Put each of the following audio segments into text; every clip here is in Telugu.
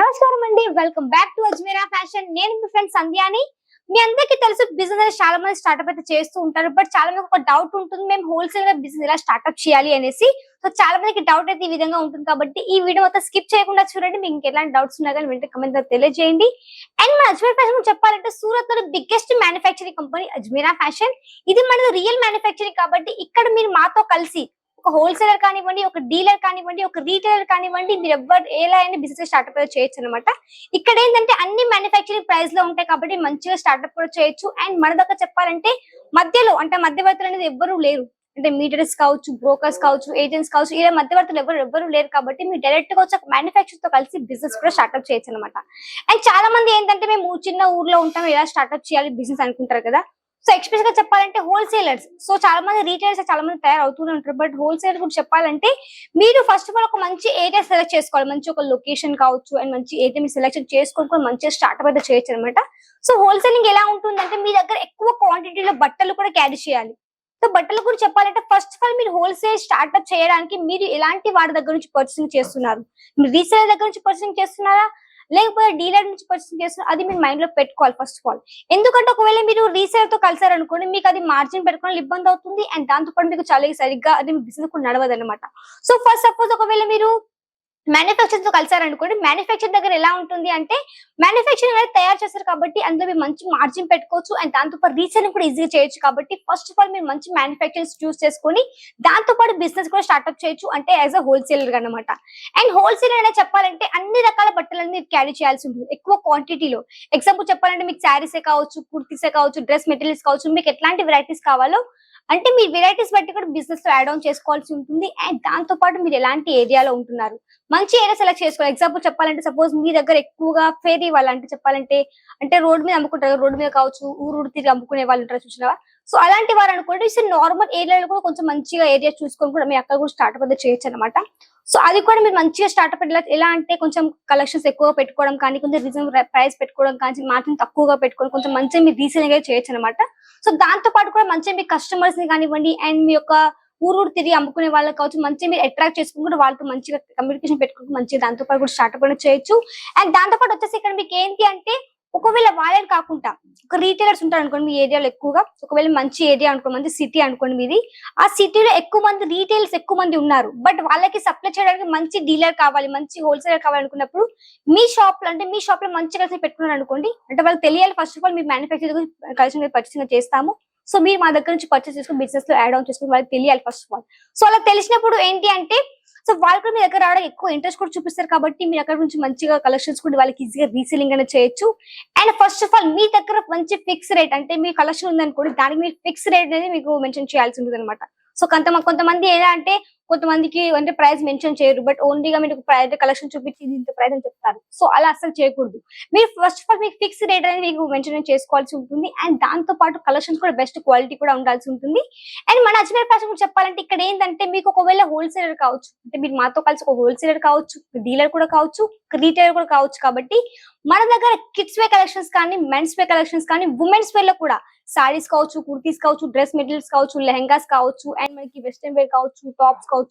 నమస్కారం అండి. Welcome back to Ajmera fashion నేను మీ ఫ్రెండ్ సంధ్యాని. మీ అందరికీ తెలుసు బిజినెస్ చాలా మంది స్టార్ట్అప్ అయితే చేస్తూ ఉంటారు. బట్ చాలా మందికి ఒక డౌట్ ఉంటుంది మేము హోల్సేల్గా బిజినెస్ ఎలా స్టార్ట్అప్ చేయాలి? అనేసి. సో చాలా మందికి డౌట్ అయితే ఈ విధంగా ఉంటుంది కాబట్టి ఈ వీడియో మొత్తం స్కిప్ చేయకుండా చూడండి. మీకు ఇంకా ఎలాంటి డౌట్స్ ఉన్నా కానీ వెంటనే కమెంట్ తెలియజేయండి. అండ్ మన అజ్మీర్ ఫ్యాషన్ చెప్పాలంటే సూరత్లో biggest manufacturing company Ajmera fashion ఇది మనది రియల్ మ్యానుఫ్యాక్చరింగ్ కాబట్టి ఇక్కడ మీరు మాతో కలిసి ఒక హోల్సేలర్ కానివ్వండి ఒక డీలర్ కానివ్వండి ఒక రీటైలర్ కానివ్వండి మీరు ఎవరు ఎలా అయినా బిజినెస్ స్టార్ట్అప్ చేయొచ్చు అనమాట ఇక్కడ ఏంటంటే అన్ని మ్యానుఫ్యాక్చరింగ్ ప్రైస్లో ఉంటాయి కాబట్టి మంచిగా స్టార్ట్అప్ కూడా చేయొచ్చు. అండ్ మన దగ్గర చెప్పాలంటే మధ్యలో అంటే మధ్యవర్తులు అనేది ఎవ్వరూ లేరు. అంటే మీటర్స్ కావచ్చు బ్రోకర్స్ కావచ్చు ఏజెంట్స్ కావచ్చు ఇలా మధ్యవర్తులు ఎవరు ఎవరు లేరు కాబట్టి మీరు డైరెక్ట్గా వచ్చి మ్యానుఫ్యాక్చర్తో కలిసి బిజినెస్ కూడా స్టార్ట్అప్ చేయొచ్చు అనమాట అండ్ చాలా మంది ఏంటంటే మేము చిన్న ఊర్లో ఉంటాం ఎలా స్టార్ట్అప్ చేయాలి బిజినెస్ అనుకుంటారు కదా. సో ఎక్స్పెషల్గా చెప్పాలంటే హోల్సేలర్స్ సో చాలా మంది రీటైలర్స్ చాలా మంది తయారవుతూనే ఉంటారు. బట్ హోల్సేలర్ కూడా చెప్పాలంటే మీరు ఫస్ట్ ఆఫ్ ఆల్ ఒక మంచి ఏరియా సెలెక్ట్ చేసుకోవాలి. మంచి ఒక లొకేషన్ కావచ్చు అండ్ మంచి ఏరియా మీరు సెలెక్షన్ చేసుకొని కూడా మంచిగా స్టార్ట్అప్ అయితే చేయొచ్చు అనమాట సో హోల్సేలింగ్ ఎలా ఉంటుందంటే మీ దగ్గర ఎక్కువ క్వాంటిటీలో బట్టలు కూడా క్యారీ చేయాలి. సో బట్టలు కూడా చెప్పాలంటే ఫస్ట్ ఆఫ్ ఆల్ మీరు హోల్సేల్ స్టార్ట్అప్ చేయడానికి మీరు ఎలాంటి వాడి దగ్గర నుంచి పర్చేసింగ్ చేస్తున్నారు? మీరు రీసేల్ దగ్గర నుంచి పర్చేసింగ్ చేస్తున్నారా? లేకపోతే డీలర్ నుంచి పర్చేసింగ్ చేస్తున్నారు అది మీరు మైండ్లో పెట్టుకోవాలి ఫస్ట్ ఆఫ్ ఆల్ ఎందుకంటే ఒకవేళ మీరు రీసేల్తో కలిసారు అనుకోండి మీకు అది మార్జిన్ పెట్టుకోవడం ఇబ్బంది అవుతుంది అండ్ దాంతో పాటు మీకు చాలా సరిగ్గా అది మీ బిజినెస్ కూడా నడవదు అనమాట సో ఫస్ట్ సపోజ్ ఒకవేళ మీరు మ్యానుఫ్యాక్చర్తో కలిసారనుకోండి మ్యానుఫ్యాక్చర్ దగ్గర ఎలా ఉంటుంది అంటే మ్యానుఫ్యాక్చరింగ్ అనేది తయారు చేస్తారు కాబట్టి అందులో మీరు మంచి మార్జిన్ పెట్టుకోవచ్చు అండ్ దాంతోపాటు రీసెలింగ్ కూడా ఈజీగా చేయొచ్చు కాబట్టి ఫస్ట్ ఆఫ్ ఆల్ మీరు మంచి మ్యానుఫ్యాక్చర్స్ చూస్ చేసుకొని దాంతో పాటు బిజినెస్ కూడా స్టార్ట్అప్ చేయొచ్చు అంటే యాజ్ అ హోల్సేలర్ అనమాట అండ్ హోల్సేలర్ అనేది చెప్పాలంటే అన్ని రకాల బట్టలను మీరు క్యారీ చేయాల్సి ఉంటుంది. ఎక్కువ క్వాంటిటీలో ఎగ్జాంపుల్ చెప్పాలంటే మీకు శారీసే కావచ్చు కుర్తీసే కావచ్చు డ్రెస్ మెటీరియల్స్ కావచ్చు మీకు ఎట్లాంటి వెరైటీస్ కావాలో అంటే మీ వెరైటీస్ బట్టి కూడా బిజినెస్లో యాడ్ ఆన్ చేసుకోవాల్సి ఉంటుంది. అండ్ దాంతో పాటు మీరు ఎలాంటి ఏరియాలో ఉంటున్నారు? మంచి ఏరియా సెలెక్ట్ చేసుకోవాలి. ఎగ్జాంపుల్ చెప్పాలంటే సపోజ్ మీ దగ్గర ఎక్కువగా ఫేరీ వాళ్ళంటే చెప్పాలంటే అంటే రోడ్ మీద అమ్ముకుంటారు రోడ్ మీద కావచ్చు ఊరు ఊరు తిరిగి అమ్ముకునే వాళ్ళు ఉంటారు చూసినావా? సో అలాంటి వారు అనుకోండి నార్మల్ ఏరియాలో కూడా కొంచెం మంచిగా ఏరియా చూసుకొని కూడా మీరు అక్కడ కూడా స్టార్ట్అప్ అయితే చేయొచ్చు అనమాట సో అది కూడా మీరు మంచిగా స్టార్ట్అప్ ఎలా ఎలా అంటే కొంచెం కలెక్షన్స్ ఎక్కువ పెట్టుకోవడం కానీ కొంచెం రీజనబుల్ ప్రైస్ పెట్టుకోవడం కానీ మార్జిన్ తక్కువగా పెట్టుకొని కొంచెం మంచిగా మీరు రీసెంట్గా చేయొచ్చు అనమాట సో దాంతో పాటు కూడా మంచిగా మీ కస్టమర్స్ని కానివ్వండి అండ్ మీ యొక్క ఊరు ఊరు తిరిగి అమ్ముకునే వాళ్ళకి కావచ్చు మంచిగా మీరు అట్రాక్ట్ చేసుకుని వాళ్ళతో మంచిగా కమ్యూనికేషన్ పెట్టుకుని మంచిగా దాంతో పాటు కూడా స్టార్ట్అప్ కూడా చేయొచ్చు. అండ్ దాంతో పాటు వచ్చేసి ఇక్కడ మీకు ఏంటి అంటే ఒకవేళ వాళ్ళని కాకుండా ఒక రీటైలర్స్ ఉంటారు అనుకోండి మీ ఏరియాలో ఎక్కువగా ఒకవేళ మంచి ఏరియా అనుకోండి మంది సిటీ అనుకోండి మీది ఆ సిటీలో ఎక్కువ మంది రీటైల్స్ ఎక్కువ మంది ఉన్నారు. బట్ వాళ్ళకి సప్లై చేయడానికి మంచి డీలర్ కావాలి మంచి హోల్సేలర్ కావాలనుకున్నప్పుడు మీ షాప్లో అంటే మీ షాప్లో మంచి కలిసి పెట్టుకున్నారు అనుకోండి అంటే వాళ్ళకి తెలియాలి ఫస్ట్ ఆఫ్ ఆల్ మీ మ్యానుఫ్యాక్చర్ కలిసి పర్చేసింగ్ చేస్తాము. సో మీరు మా దగ్గర నుంచి పర్చేస్ చేసుకుని బిజినెస్లో యాడ్ ఆన్ చేసుకుని వాళ్ళకి తెలియాలి ఫస్ట్ ఆఫ్ ఆల్ సో అలా తెలిసినప్పుడు ఏంటి అంటే సో వాళ్ళు కూడా మీ దగ్గర రావడం ఎక్కువ ఇంట్రెస్ట్ కూడా చూపిస్తారు కాబట్టి మీరు అక్కడ నుంచి మంచిగా కలెక్షన్స్ కూడా వాళ్ళకి ఈజీగా రీసెలింగ్ అనేది చేయొచ్చు. అండ్ ఫస్ట్ ఆఫ్ ఆల్ మీ దగ్గర మంచి ఫిక్స్ రేట్ అంటే మీ కలెక్షన్ ఉందనుకోండి దానికి మీరు ఫిక్స్ రేట్ అనేది మీకు మెన్షన్ చేయాల్సి ఉంటుంది అనమాట సో కొంత కొంతమంది ఎలా అంటే కొంతమందికి అంటే ప్రైస్ మెన్షన్ చేయరు బట్ ఓన్లీగా మీరు ప్రైస్ కలెక్షన్ చూపించి దీంతో ఇంత ప్రైస్ అని చెప్తారు. సో అలా అసలు చేయకూడదు. మీరు ఫస్ట్ ఆఫ్ ఆల్ మీకు ఫిక్స్ రేట్ అనేది మీకు మెన్షన్ చేసుకోవాల్సి ఉంటుంది. అండ్ దాంతో పాటు కలెక్షన్స్ కూడా బెస్ట్ క్వాలిటీ కూడా ఉండాల్సి ఉంటుంది. అండ్ మన అజ్మీర్ ఫ్యాషన్ చెప్పాలంటే ఇక్కడ ఏంటంటే మీకు ఒకవేళ హోల్సేలర్ కావచ్చు అంటే మీరు మాతో కలిసి ఒక హోల్సేలర్ కావచ్చు డీలర్ కూడా కావచ్చు రీటైలర్ కూడా కావచ్చు కాబట్టి మన దగ్గర కిడ్స్ వే కలెక్షన్స్ కానీ మెన్స్ వే కలెక్షన్స్ కానీ ఉమెన్స్ వేర్లో కూడా సారీస్ కావచ్చు కుర్తీస్ కావచ్చు డ్రెస్ మెటీరియల్స్ కావచ్చు లెహంగాస్ కావచ్చు అండ్ మనకి వెస్ట్రన్ వేర్ కావచ్చు టాప్స్ కావచ్చు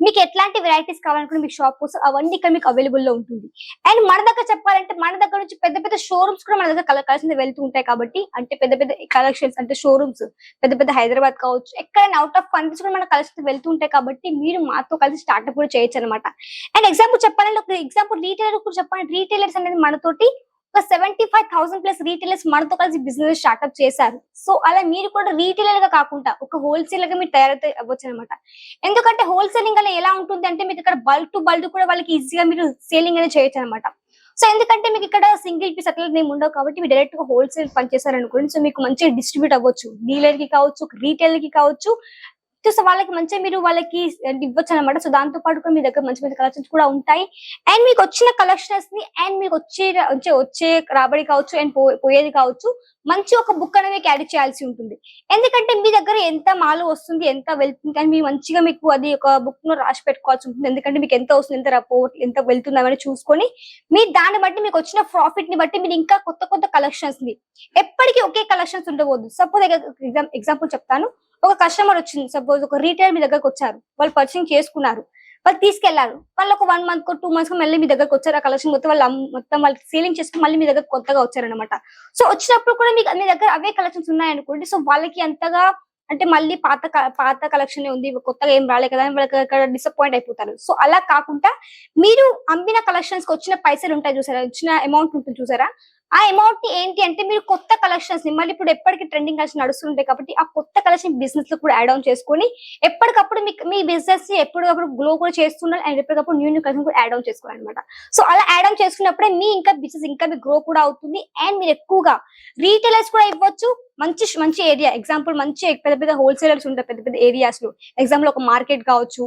మీకు ఎట్లాంటి వెరైటీస్ కావాలనుకుంటే మీకు షాప్ కోసం అవన్నీ ఇక్కడ మీకు అవైలబుల్లో ఉంటుంది. అండ్ మన దగ్గర చెప్పాలంటే మన దగ్గర నుంచి పెద్ద పెద్ద షోరూమ్స్ కూడా మన దగ్గర కలర్ కలిసి వెళ్తూ ఉంటాయి కాబట్టి అంటే పెద్ద పెద్ద కలెక్షన్స్ అంటే షోరూమ్స్ పెద్ద పెద్ద హైదరాబాద్ కావచ్చు ఎక్కడైనా అవుట్ ఆఫ్ కంట్రీస్ కూడా మన కలిసి వెళ్తూ ఉంటాయి కాబట్టి మీరు మాతో కలిసి స్టార్ట్అప్ కూడా చేయొచ్చు అనమాట అండ్ ఎగ్జాంపుల్ చెప్పాలంటే ఒక ఎగ్జాంపుల్ రీటైలర్ కూడా చెప్పాలంటే రీటైలర్స్ అనేది మనతోటి ఒక seventy five thousand plus retailers మనతో కలిసి బిజినెస్ స్టార్ట్అప్ చేశారు. సో అలా మీరు కూడా రీటైలర్గా కాకుండా ఒక హోల్సేల్గా మీరు తయారైతే అవ్వచ్చు అనమాట ఎందుకంటే హోల్సేలింగ్ అలా ఎలా ఉంటుంది అంటే మీకు ఇక్కడ బల్క్ టు బల్క్ కూడా వాళ్ళకి ఈజీగా మీరు సేలింగ్ అనేది చేయొచ్చు అనమాట సో ఎందుకంటే మీకు ఇక్కడ సింగిల్ పీస్ అట్లా ఏమి ఉండవు కాబట్టి మీరు డైరెక్ట్గా హోల్సేల్ పనిచేశారు అనుకోండి సో మీకు మంచిగా డిస్ట్రిబ్యూట్ అవ్వచ్చు. డీలర్కి కావచ్చు రీటైలర్కి కావచ్చు సో వాళ్ళకి మంచిగా మీరు వాళ్ళకి ఇవ్వచ్చు అనమాట సో దాంతో పాటు కూడా మీ దగ్గర మంచి మంచి కలెక్షన్స్ కూడా ఉంటాయి. అండ్ మీకు వచ్చిన కలెక్షన్స్ని అండ్ మీకు వచ్చే వచ్చే రాబడి కావచ్చు అండ్ పోయేది కావచ్చు మంచి ఒక బుక్ అనేది క్యారీ చేయాల్సి ఉంటుంది. ఎందుకంటే మీ దగ్గర ఎంత మాలు వస్తుంది ఎంత వెళ్తుంది కానీ మీరు మంచిగా మీకు అది ఒక బుక్లో రాసి పెట్టుకోవాల్సి ఉంటుంది. ఎందుకంటే మీకు ఎంత వస్తుంది ఎంత రాపోవట్ ఎంత వెళ్తుంది అవన్నీ చూసుకొని మీ దాన్ని బట్టి మీకు వచ్చిన ప్రాఫిట్ని బట్టి మీరు ఇంకా కొత్త కొత్త కలెక్షన్స్ని ఎప్పటికీ ఒకే కలెక్షన్స్ ఉండవద్దు సపోజ్ ఎగ్జాంపుల్ చెప్తాను. ఒక కస్టమర్ వచ్చింది సపోజ్ ఒక రీటైల్ మీ దగ్గరకు వచ్చారు వాళ్ళు పర్చింగ్ చేసుకున్నారు వాళ్ళు తీసుకెళ్ళారు వాళ్ళు ఒక వన్ మంత్ టూ మంత్స్ మళ్ళీ మీ దగ్గరకు వచ్చారు ఆ కలెక్షన్ మొత్తం వాళ్ళు మొత్తం వాళ్ళు సేలింగ్ చేసుకుని మళ్ళీ మీ దగ్గర కొత్తగా వచ్చారనమాట సో వచ్చినప్పుడు కూడా మీకు మీ దగ్గర అవే కలెక్షన్స్ ఉన్నాయనుకోండి సో వాళ్ళకి అంతగా అంటే మళ్ళీ పాత పాత కలెక్షన్ ఉంది కొత్తగా ఏం రాలే కదా అని వాళ్ళకి అక్కడ డిసప్పాయింట్ అయిపోతారు. సో అలా కాకుండా మీరు అమ్మిన కలెక్షన్స్కి వచ్చిన పైసలు ఉంటాయి చూసారా? వచ్చిన అమౌంట్ ఉంటుంది చూసారా? ఆ అమౌంట్ని ఏంటి అంటే మీరు కొత్త కలెక్షన్స్ని మళ్ళీ ఇప్పుడు ఎప్పటికీ ట్రెండింగ్ కలెక్షన్ నడుస్తుంటాయి కాబట్టి ఆ కొత్త కలెక్షన్ బిజినెస్లో కూడా యాడ్ ఆన్ చేసుకొని ఎప్పటికప్పుడు మీకు మీ బిజినెస్ ఎప్పటికప్పుడు గ్లో కూడా చేస్తున్నారు అండ్ ఎప్పటికప్పుడు న్యూ న్యూ కలెక్షన్ కూడా యాడ్ ఆన్ చేసుకోవాలి అనమాట సో అలా యాడ్ ఆన్ చేసుకున్నప్పుడే మీ ఇంకా బిజినెస్ ఇంకా మీ గ్రో కూడా అవుతుంది అండ్ మీరు ఎక్కువగా రీటైలర్స్ కూడా ఇవ్వచ్చు. మంచి మంచి ఏరియా ఎగ్జాంపుల్ మంచి పెద్ద పెద్ద హోల్సేలర్స్ ఉంటాయి పెద్ద పెద్ద ఏరియాస్లో. ఎగ్జాంపుల్ ఒక మార్కెట్ కావచ్చు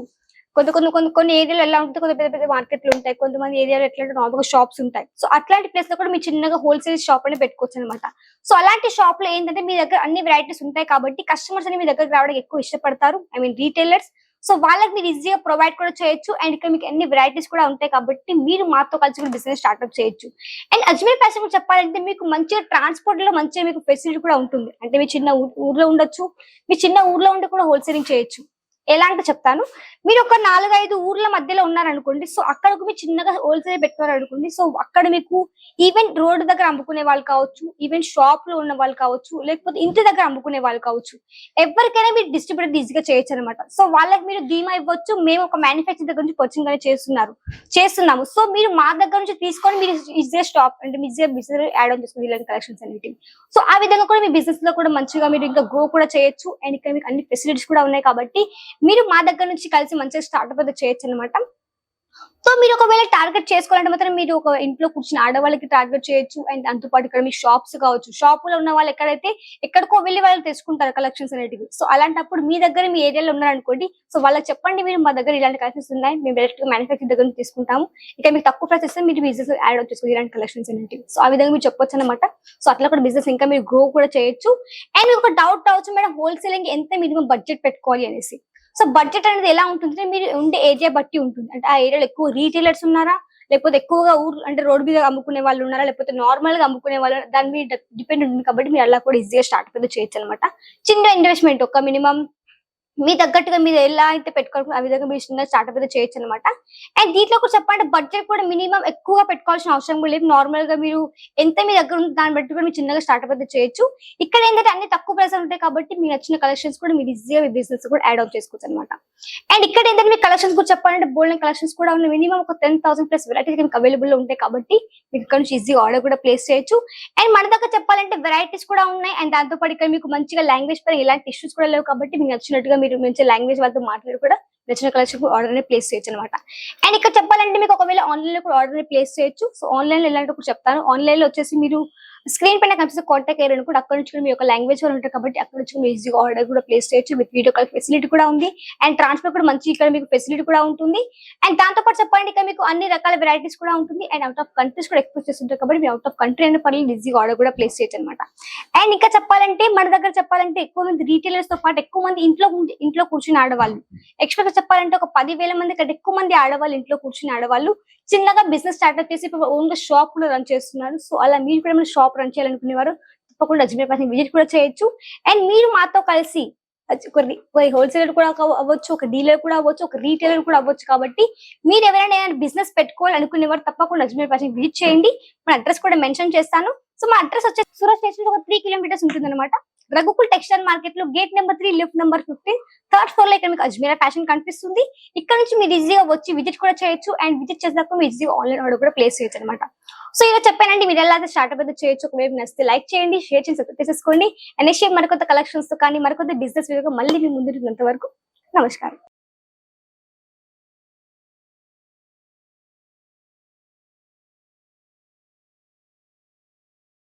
కొంత కొన్ని కొన్ని కొన్ని ఏరియాలో ఎలా ఉంటుంది కొంత పెద్ద పెద్ద మార్కెట్లు ఉంటాయి కొంతమంది ఏరియాలో ఎట్లా నార్మల్గా షాప్స్ ఉంటాయి. సో అట్లాంటి ప్లేస్లో కూడా మీరు చిన్నగా హోల్సేల్ షాప్ అనేది పెట్టుకోవచ్చు అనమాట సో అలాంటి షాప్లో ఏంటంటే మీ దగ్గర అన్ని వెరైటీస్ ఉంటాయి కాబట్టి కస్టమర్స్ అని మీ దగ్గర రావడానికి ఎక్కువ ఇష్టపడతారు. ఐ మీన్ రీటైలర్స్ సో వాళ్ళకి మీరు ఈజీగా ప్రొవైడ్ కూడా చేయొచ్చు అండ్ ఇక్కడ మీకు అన్ని వెరైటీస్ కూడా ఉంటాయి కాబట్టి మీరు మాతో కలిసి కూడా బిజినెస్ స్టార్ట్అప్ చేయొచ్చు. అండ్ అజ్మీర్ ఫ్యాషన్ కూడా చెప్పాలంటే మీకు మంచిగా ట్రాన్స్పోర్ట్లో మంచిగా మీకు ఫెసిలిటీ కూడా ఉంటుంది. అంటే మీ చిన్న ఊర్లో ఉండొచ్చు మీ చిన్న ఊర్లో ఉండి కూడా హోల్సేలింగ్ చేయొచ్చు. ఎలా అంటే చెప్తాను. మీరు ఒక నాలుగైదు ఊర్ల మధ్యలో ఉన్నారనుకోండి సో అక్కడకు మీరు చిన్నగా హోల్సేల్ పెట్టుకున్నారు అనుకోండి సో అక్కడ మీకు ఈవెన్ రోడ్డు దగ్గర అమ్ముకునే వాళ్ళు కావచ్చు ఈవెన్ షాప్లో ఉన్న వాళ్ళు కావచ్చు లేకపోతే ఇంటి దగ్గర అమ్ముకునే వాళ్ళు కావచ్చు ఎవరికైనా మీరు డిస్ట్రిబ్యూటర్ ఈజీగా చేయొచ్చు అనమాట సో వాళ్ళకి మీరు ధీమా ఇవ్వచ్చు మేము ఒక మ్యానుఫ్యాక్చర్ దగ్గర నుంచి పర్చింగ్ అనేది చేస్తున్నారు చేస్తున్నాము. సో మీరు మా దగ్గర నుంచి తీసుకొని మీరు ఈజీగా స్టాప్ అంటే మీ ఈజీగా బిజినెస్ యాడ్ ఆన్ చేసుకుని ఇలాంటి కలెక్షన్స్ అనేవి సో ఆ విధంగా కూడా మీ బిజినెస్లో కూడా మంచిగా మీరు ఇంకా గ్రో కూడా చేయొచ్చు అండ్ ఇక్కడ మీకు అన్ని ఫెసిలిటీస్ కూడా ఉన్నాయి కాబట్టి మీరు మా దగ్గర నుంచి కలిసి మంచిగా స్టార్ట్అప్ అయితే చేయొచ్చు అనమాట సో మీరు ఒకవేళ టార్గెట్ చేసుకోవాలంటే మాత్రం మీరు ఒక ఇంట్లో కూర్చుని ఆడవాళ్ళకి టార్గెట్ చేయొచ్చు. అండ్ దాంతో ఇక్కడ మీ షాప్స్ కావచ్చు. షాప్లో ఉన్న వాళ్ళు ఎక్కడైతే ఎక్కడికో వెళ్ళి వాళ్ళు తెచ్చుకుంటారు కలెక్షన్స్ అనేటివి. సో అలాంటప్పుడు మీ దగ్గర మీ ఏరియాలో ఉన్నారనుకోండి సో వాళ్ళకి చెప్పండి మీరు మా దగ్గర ఇలాంటి కలెక్షన్స్ ఉన్నాయి. మేము డైరెక్ట్గా దగ్గర నుంచి తీసుకుంటాము. ఇక మీకు తక్కువ ప్రైస్ ఇస్తే మీరు బిజినెస్ యాడ్ ఆన్ ఇలాంటి కలెక్షన్స్ అనేటివి. సో ఆ విధంగా మీరు చెప్పొచ్చు అనమాట సో అట్లా కూడా బిజినెస్ ఇంకా మీరు గ్రో కూడా చేయొచ్చు. అండ్ మీకు ఒక డౌట్ రావచ్చు మేడం హోల్సేలింగ్ ఎంత మినిమం బడ్జెట్ పెట్టుకోవాలి? అనేసి. సో బడ్జెట్ అనేది ఎలా ఉంటుంది మీరు ఉండే ఏరియా బట్టి ఉంటుంది. అంటే ఆ ఏరియాలో ఎక్కువ రీటైలర్స్ ఉన్నారా? లేకపోతే ఎక్కువగా ఊరు అంటే రోడ్ మీద అమ్ముకునే వాళ్ళు ఉన్నారా? లేకపోతే నార్మల్గా అమ్ముకునే వాళ్ళు దాని మీద డిపెండ్ ఉంటుంది కాబట్టి మీరు అలా కూడా ఈజీగా స్టార్ట్ చేయొచ్చు అనమాట చిన్న ఇన్వెస్ట్మెంట్ ఒక మినిమం మీ తగ్గట్టుగా మీరు ఎలా అయితే పెట్టుకోవాలి ఆ విధంగా మీరు చిన్న స్టార్ట్అప్ అయితే చేయొచ్చు అనమాట అండ్ దీంట్లో కూడా చెప్పాలంటే బడ్జెట్ కూడా మినిమం ఎక్కువగా పెట్టుకోవాల్సిన అవసరం కూడా లేదు. నార్మల్గా మీరు ఎంత మీ దగ్గర ఉందో దాన్ని బట్టి కూడా మీరు చిన్నగా స్టార్ట్అప్ అయితే చేయొచ్చు. ఇక్కడ ఏంటంటే అన్ని తక్కువ ప్రైస్ ఉంటాయి కాబట్టి మీకు నచ్చిన కలెక్షన్స్ కూడా మీరు ఈజీగా మీ బిజినెస్ కూడా యాడ్ అవుట్ చేసుకోవచ్చు అనమాట అండ్ ఇక్కడ ఏంటంటే మీ కలెక్షన్స్ కూడా చెప్పాలంటే బోల్డ్ కలెక్షన్స్ కూడా ఉన్నాయి మినిమం ఒక టెన్ థౌసండ్ ప్లస్ వెరైటీస్ మీకు అవైలబుల్లో ఉంటాయి కాబట్టి మీకు ఇక్కడ నుంచి ఈజీగా ఆర్డర్ కూడా ప్లేస్ చేయొచ్చు. అండ్ మన దగ్గర చెప్పాలంటే వెరైటీస్ కూడా ఉన్నాయి. అండ్ దాంతో పాటు ఇక్కడ మీకు మంచిగా లాంగ్వేజ్ పైన ఎలాంటి ఇష్యూస్ కూడా లేవు కాబట్టి మీకు నచ్చినట్టుగా మీరు మంచి లాంగ్వేజ్ వాళ్ళతో మాట్లాడి కూడా నచ్చిన కలెక్షన్ ఆర్డర్ అనేది ప్లేస్ చేయొచ్చు అనమాట అండ్ ఇక్కడ చెప్పాలంటే మీకు ఒకవేళ ఆన్లైన్లో కూడా ఆర్డర్ ప్లేస్ చేయొచ్చు. సో ఆన్లైన్లో ఎలాంటి కూడా చెప్తాను. ఆన్లైన్లో వచ్చేసి మీరు స్క్రీన్ పైన కనిపిస్తే కాంటాక్ట్ అయ్యారు కూడా అక్కడ నుంచి మీ యొక్క లాంగ్వేజ్ వాళ్ళు ఉంటారు కాబట్టి అక్కడ నుంచి మీరు ఈజీగా ఆర్డర్ కూడా ప్లేస్ చేయొచ్చు. విత్ వీడియో కాల్ ఫెసిలిటీ కూడా ఉంది. అండ్ ట్రాన్స్ఫర్ కూడా మంచి ఇక్కడ మీకు ఫెసిలిటీ కూడా ఉంటుంది. అండ్ దాంతో పాటు చెప్పండి ఇక్కడ మీకు అన్ని రకాల వెరైటీస్ కూడా ఉంటుంది. అండ్ అవుట్ ఆఫ్ కంట్రీస్ కూడా ఎక్స్పోజ్ చేస్తుంటారు కాబట్టి మీరు అవుట్ ఆఫ్ కంట్రీ అయిన పర్లేదు ఈజీగా ఆర్డర్ కూడా ప్లేస్ చేయొచ్చు అనమాట అండ్ ఇంకా చెప్పాలంటే మన దగ్గర చెప్పాలంటే ఎక్కువ మంది రీటైలర్స్తో పాటు ఎక్కువ మంది ఇంట్లో ఇంట్లో కూర్చుని ఆడవాళ్ళు. ఎక్స్పెక్ట్ చెప్పాలంటే ఒక పదివేల మంది కంటే ఎక్కువ మంది ఆడవాళ్ళు ఇంట్లో కూర్చుని ఆడవాళ్ళు. చిన్నగా బిజినెస్ స్టార్ట్అప్ చేసి ఇప్పుడు ఓన్గా షాప్ కూడా రన్ చేస్తున్నారు. సో అలా మీరు కూడా ఏమైనా షాప్ రన్ చేయాలనుకునేవారు తప్పకుండా అజ్మీర్ పర్సన్ విజిట్ కూడా చేయొచ్చు. అండ్ మీరు మాతో కలిసి కొన్ని హోల్సేలర్ కూడా అవ్వచ్చు ఒక డీలర్ కూడా అవ్వచ్చు ఒక రీటైలర్ కూడా అవ్వచ్చు కాబట్టి మీరు ఎవరైనా ఏదైనా బిజినెస్ పెట్టుకోవాలి అనుకునేవారు తప్పకుండా అజ్మీర్ పర్సన్ విజిట్ చేయండి. మన అడ్రస్ కూడా మెన్షన్ చేస్తాను. సో మా అడ్రస్ వచ్చేసి సూరత్ స్టేషన్ ఒక త్రీ కిలోమీటర్స్ ఉంటుంది అనమాట రఘుకుల్ టెక్స్టైల్ మార్కెట్లో gate number three lift number fifteen third ఫ్లోర్లో ఇక్కడ మీకు అజ్మీరా ఫ్యాషన్ కనిపిస్తుంది. ఇక్కడ నుంచి మీరు ఈజీగా వచ్చి విజిట్ కూడా చేయొచ్చు. అండ్ విజిట్ చేసినాక మీరు ఈజీగా ఆన్లైన్ ఆర్డర్ కూడా ప్లేస్ చేయొచ్చు అనమాట సో ఇలా చెప్పానండి మీరు ఎలా స్టార్ట్అప్ అయితే చేయొచ్చు ఒకవేళ నచ్చితే లైక్ చేయండి షేర్ చేసి సబ్స్క్రైబ్ చేసుకోండి అండ్ మరికొత్త కలెక్షన్స్తో కానీ మరికొత్త బిజినెస్ వీడియో మళ్ళీ మీ ముందు వరకు నమస్కారం.